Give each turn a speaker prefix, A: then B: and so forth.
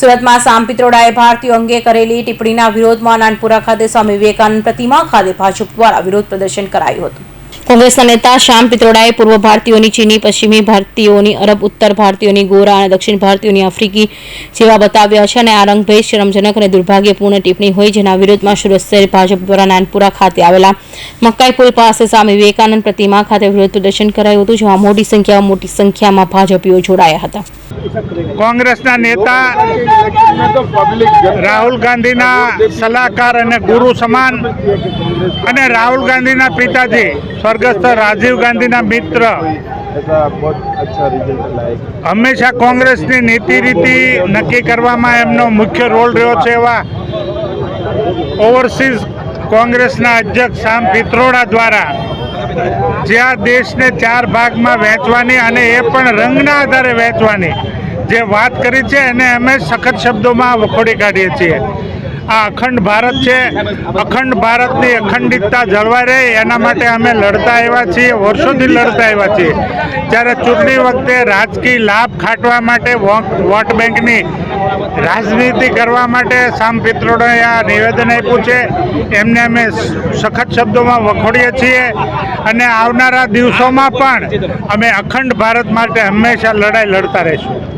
A: સુરતમાં સામ પિત્રોડાએ ભારતીયો અંગે કરેલી ટિપ્પણીના વિરોધમાં નાનપુરા ખાતે સ્વામી વિવેકાનંદ પ્રતિમા ખાતે ભાજપ દ્વારા વિરોધ પ્રદર્શન કરાયું હતું. કોંગ્રેસના નેતા શ્યામ પિત્રોડાએ પૂર્વ ભારતીયોની ચીની, પશ્ચિમી ભારતીયોની, અરબ, ઉત્તર ભારતીયોની, ગોરા અને દક્ષિણ ભારતીયોની આફ્રિકી જેવા બતાવ્યા છે અને આ રંગભેદ શરમજનક અને દુર્ભાગ્યપૂર્ણ ટિપ્પણી હોય જેના વિરોધમાં સુરત ભાજપ દ્વારા નાનપુરા ખાતે આવેલા મકાઈ પુલ પાસે સ્વામી વિવેકાનંદ પ્રતિમા ખાતે વિરોધ પ્રદર્શન કરાયું હતું, જેમાં મોટી સંખ્યામાં મોટી સંખ્યામાં ભાજપીઓ જોડાયા હતા.
B: કોંગ્રેસના નેતા રાહુલ ગાંધીના સલાહકાર અને ગુરુ સમાન અને રાહુલ ગાંધીના પિતાજી, સ્વર્ગસ્થ રાજીવ ગાંધીના મિત્ર. હંમેશા કોંગ્રેસની નીતિ રીતિ નક્કી કરવામાં એમનો મુખ્ય રોલ રહ્યો છે એવા ઓવરસીઝ કોંગ્રેસના અધ્યક્ષ શામ પિત્રોડા દ્વારા. જ્યાં દેશને ચાર ભાગમાં વહેંચવાની અને એ પણ રંગના આધારે વહેંચવાની. જે વાત કરી છે એને અમે સખત શબ્દોમાં વખોડી કાઢીએ છીએ. આ અખંડ ભારત છે. અખંડ ભારતની અખંડિતતા જળવાઈ રહે, એના માટે અમે લડતા આવ્યા છીએ, વર્ષોથી લડતા આવ્યા છીએ. જ્યારે ચૂંટણી વખતે રાજકીય લાભ ખાટવા માટે વોટ બેંકની રાજનીતિ કરવા માટે સામ પિત્રોડાએ આ નિવેદન આપ્યું છે, એમને અમે સખત શબ્દોમાં વખોડીએ છીએ. અને આવનારા દિવસોમાં પણ અમે અખંડ ભારત માટે હંમેશા લડાઈ લડતા રહીશું.